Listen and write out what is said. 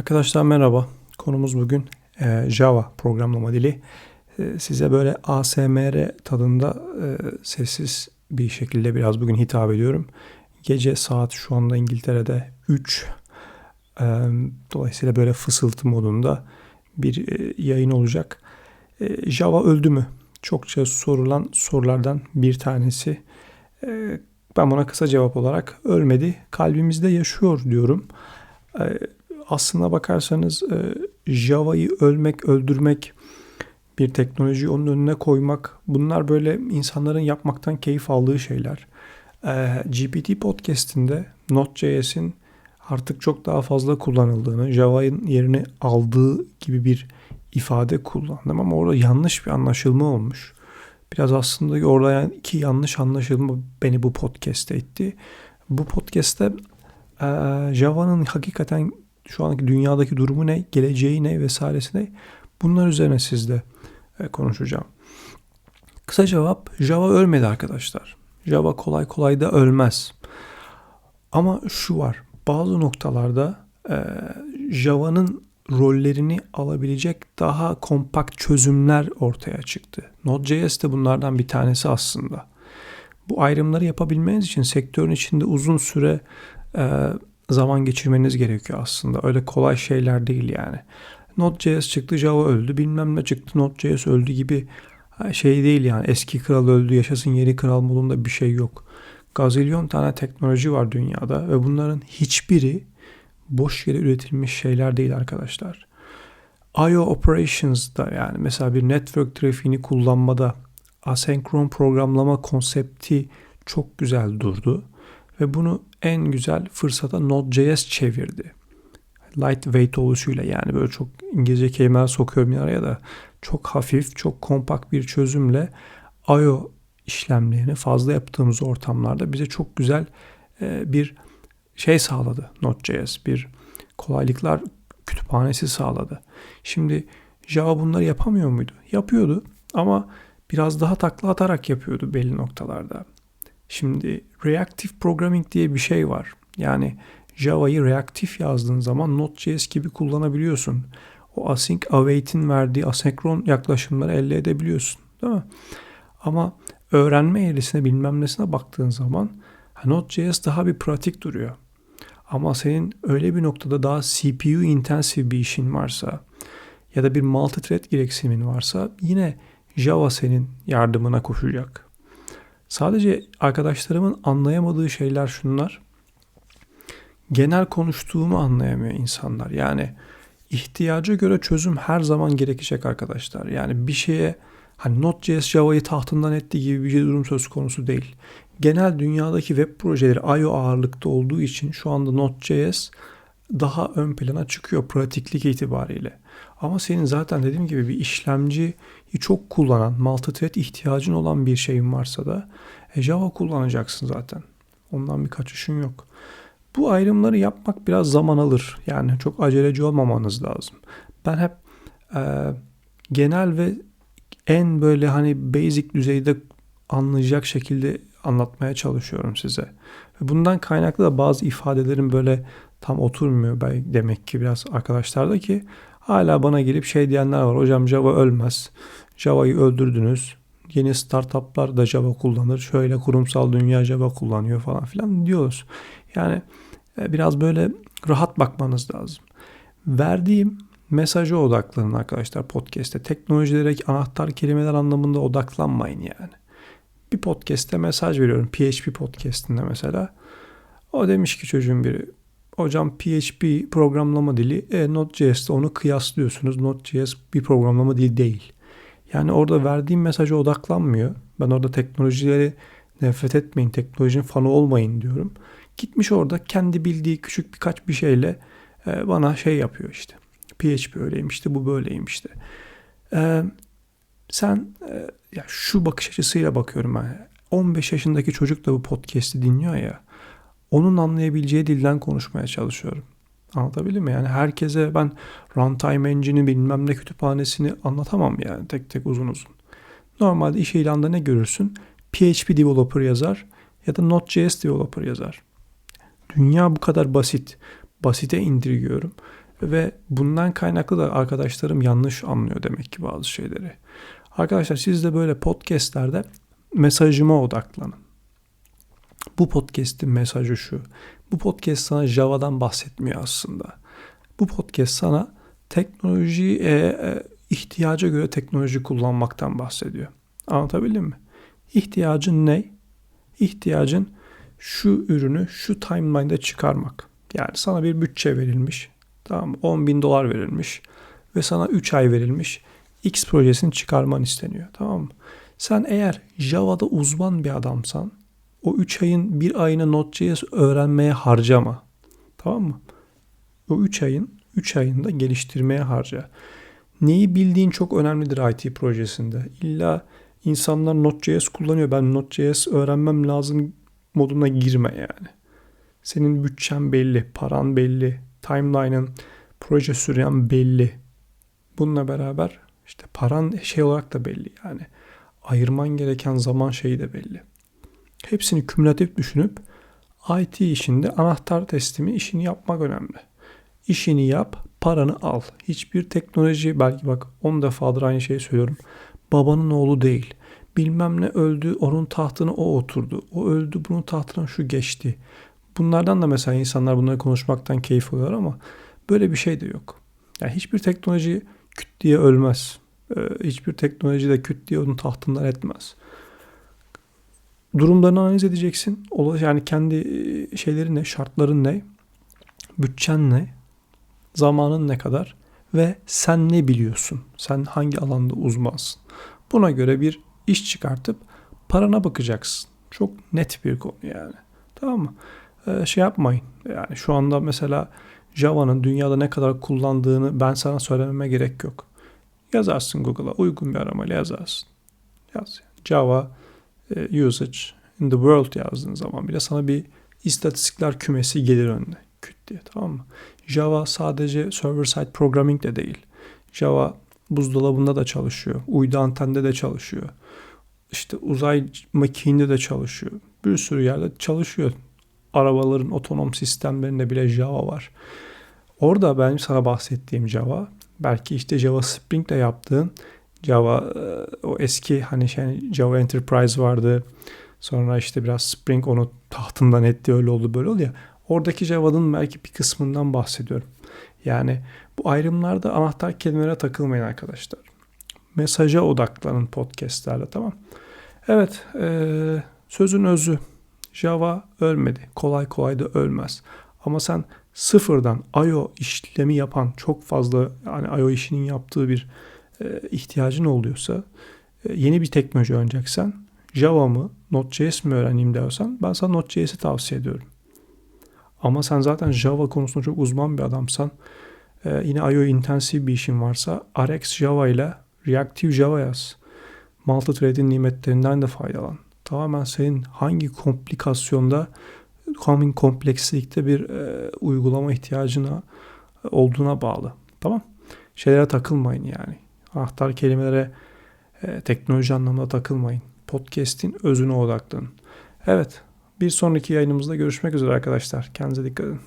Arkadaşlar merhaba. Konumuz bugün e, Java programlama dili. E, size böyle ASMR tadında e, sessiz bir şekilde biraz bugün hitap ediyorum. Gece saat şu anda İngiltere'de 3. E, dolayısıyla böyle fısıltı modunda bir yayın olacak. Java öldü mü? Çokça sorulan sorulardan bir tanesi. Ben buna kısa cevap olarak ölmedi, kalbimizde yaşıyor diyorum. Aslına bakarsanız e, Java'yı ölmek, öldürmek, bir teknolojiyi onun önüne koymak bunlar böyle insanların yapmaktan keyif aldığı şeyler. E, GPT podcast'inde Node.js'in artık çok daha fazla kullanıldığını, Java'nın yerini aldığı gibi bir ifade kullandım ama orada yanlış bir anlaşılma olmuş. Biraz aslında orada iki yanlış anlaşılma beni bu podcast'te etti. Bu podcast'te e, Java'nın hakikaten şu anki dünyadaki durumu ne, geleceği ne vesairesi ne bunlar üzerine sizle e, konuşacağım. Kısa cevap Java ölmedi arkadaşlar. Java kolay kolay da ölmez. Ama şu var bazı noktalarda e, Java'nın rollerini alabilecek daha kompakt çözümler ortaya çıktı. Node.js de bunlardan bir tanesi aslında. Bu ayrımları yapabilmeniz için sektörün içinde uzun süre e, zaman geçirmeniz gerekiyor aslında. Öyle kolay şeyler değil yani. Node.js çıktı Java öldü bilmem ne çıktı Node.js öldü gibi şey değil yani eski kral öldü yaşasın yeni kral modunda bir şey yok. Gazilyon tane teknoloji var dünyada ve bunların hiçbiri boş yere üretilmiş şeyler değil arkadaşlar. I.O. Operations'da yani mesela bir network trafiğini kullanmada asenkron programlama konsepti çok güzel durdu. Ve bunu en güzel fırsata Node.js çevirdi. Lightweight oluşuyla yani böyle çok İngilizce kelimeler sokuyorum araya da çok hafif, çok kompakt bir çözümle I.O. işlemlerini fazla yaptığımız ortamlarda bize çok güzel e, bir şey sağladı Node.js. Bir kolaylıklar kütüphanesi sağladı. Şimdi Java bunları yapamıyor muydu? Yapıyordu ama biraz daha takla atarak yapıyordu belli noktalarda. Şimdi reactive programming diye bir şey var. Yani Java'yı reaktif yazdığın zaman Node.js gibi kullanabiliyorsun. O async await'in verdiği asenkron yaklaşımları elde edebiliyorsun. Değil mi? Ama öğrenme eğrisine bilmem nesine baktığın zaman Node.js daha bir pratik duruyor. Ama senin öyle bir noktada daha CPU intensive bir işin varsa ya da bir multi-thread gereksimin varsa yine Java senin yardımına koşacak. Sadece arkadaşlarımın anlayamadığı şeyler şunlar. Genel konuştuğumu anlayamıyor insanlar. Yani ihtiyaca göre çözüm her zaman gerekecek arkadaşlar. Yani bir şeye hani Node.js Java'yı tahtından etti gibi bir durum söz konusu değil. Genel dünyadaki web projeleri I.O. ağırlıkta olduğu için şu anda Node.js daha ön plana çıkıyor pratiklik itibariyle. Ama senin zaten dediğim gibi bir işlemci çok kullanan, multithread ihtiyacın olan bir şeyin varsa da e, Java kullanacaksın zaten. Ondan bir kaçışın yok. Bu ayrımları yapmak biraz zaman alır. Yani çok aceleci olmamanız lazım. Ben hep e, genel ve en böyle hani basic düzeyde anlayacak şekilde anlatmaya çalışıyorum size. Bundan kaynaklı da bazı ifadelerin böyle tam oturmuyor demek ki biraz arkadaşlarda ki hala bana gelip şey diyenler var. Hocam Java ölmez. Java'yı öldürdünüz. Yeni startuplar da Java kullanır. Şöyle kurumsal dünya Java kullanıyor falan filan diyoruz. Yani e, biraz böyle rahat bakmanız lazım. Verdiğim mesaja odaklanın arkadaşlar podcast'te. Teknolojilere anahtar kelimeler anlamında odaklanmayın yani. Bir podcast'te mesaj veriyorum. PHP podcast'inde mesela. O demiş ki çocuğun biri hocam PHP programlama dili e, Node.js'te onu kıyaslıyorsunuz. Node.js bir programlama dili değil. Yani orada verdiğim mesaja odaklanmıyor. Ben orada teknolojileri nefret etmeyin, teknolojinin fanı olmayın diyorum. Gitmiş orada kendi bildiği küçük birkaç bir şeyle e, bana şey yapıyor işte. PHP öyleymiş işte, bu böyleymiş işte. E, sen e, ya şu bakış açısıyla bakıyorum ben. 15 yaşındaki çocuk da bu podcast'i dinliyor ya. Onun anlayabileceği dilden konuşmaya çalışıyorum. Anlatabildim mi? Yani herkese ben runtime engine'i bilmem ne kütüphanesini anlatamam yani tek tek uzun uzun. Normalde iş ilanında ne görürsün? PHP developer yazar ya da Node.js developer yazar. Dünya bu kadar basit. Basite indirgiyorum. Ve bundan kaynaklı da arkadaşlarım yanlış anlıyor demek ki bazı şeyleri. Arkadaşlar siz de böyle podcastlerde mesajıma odaklanın. Bu podcast'in mesajı şu. Bu podcast sana Java'dan bahsetmiyor aslında. Bu podcast sana teknoloji e, e, ihtiyaca göre teknoloji kullanmaktan bahsediyor. Anlatabildim mi? İhtiyacın ne? İhtiyacın şu ürünü şu timeline'da çıkarmak. Yani sana bir bütçe verilmiş. Tamam 10 bin dolar verilmiş. Ve sana 3 ay verilmiş. X projesini çıkarman isteniyor. Tamam mı? Sen eğer Java'da uzman bir adamsan o 3 ayın bir ayını Node.js öğrenmeye harcama. Tamam mı? O 3 ayın 3 ayında geliştirmeye harca. Neyi bildiğin çok önemlidir IT projesinde. İlla insanlar Node.js kullanıyor. Ben Node.js öğrenmem lazım moduna girme yani. Senin bütçen belli, paran belli, timeline'ın, proje süren belli. Bununla beraber işte paran şey olarak da belli yani. Ayırman gereken zaman şeyi de belli. Hepsini kümülatif düşünüp IT işinde anahtar teslimi işini yapmak önemli. İşini yap, paranı al. Hiçbir teknoloji belki bak 10 defadır aynı şeyi söylüyorum. Babanın oğlu değil. Bilmem ne öldü, onun tahtını o oturdu. O öldü, bunun tahtına şu geçti. Bunlardan da mesela insanlar bunları konuşmaktan keyif alıyorlar ama böyle bir şey de yok. Yani hiçbir teknoloji küt diye ölmez. Ee, hiçbir teknoloji de küt diye onun tahtından etmez. Durumlarını analiz edeceksin. Yani kendi e, şeylerin ne, şartların ne, bütçen ne, zamanın ne kadar ve sen ne biliyorsun? Sen hangi alanda uzmansın? Buna göre bir iş çıkartıp parana bakacaksın. Çok net bir konu yani. Tamam mı? Ee, şey yapmayın. Yani şu anda mesela Java'nın dünyada ne kadar kullandığını ben sana söylememe gerek yok. Yazarsın Google'a uygun bir aramayla yazarsın. Yaz. Java usage in the world yazdığın zaman bile sana bir istatistikler kümesi gelir önüne. Küt diye tamam mı? Java sadece server side programming de değil. Java buzdolabında da çalışıyor. Uydu antende de çalışıyor. İşte uzay makininde de çalışıyor. Bir sürü yerde çalışıyor. Arabaların otonom sistemlerinde bile Java var. Orada ben sana bahsettiğim Java belki işte Java Spring ile yaptığın Java e, o eski hani şey Java Enterprise vardı. Sonra işte biraz Spring onu tahtından etti öyle oldu böyle oldu ya. Oradaki Java'nın belki bir kısmından bahsediyorum. Yani bu ayrımlarda anahtar kelimelere takılmayın arkadaşlar. Mesaja odaklanın podcastlerde tamam. Evet e, sözün özü Java ölmedi. Kolay kolay da ölmez. Ama sen sıfırdan I.O. işlemi yapan çok fazla yani I.O. işinin yaptığı bir ihtiyacın oluyorsa e, yeni bir teknoloji öğreneceksen Java mı Node.js mi öğreneyim diyorsan ben sana Node.js'i tavsiye ediyorum. Ama sen zaten Java konusunda çok uzman bir adamsan e, yine I.O. intensif bir işin varsa RX Java ile Reactive Java yaz. Multithread'in nimetlerinden de faydalan. Tamamen senin hangi komplikasyonda hangi komplekslikte bir e, uygulama ihtiyacına olduğuna bağlı. Tamam. Şeylere takılmayın yani. Anahtar kelimelere e, teknoloji anlamında takılmayın. Podcast'in özüne odaklanın. Evet. Bir sonraki yayınımızda görüşmek üzere arkadaşlar. Kendinize dikkat edin.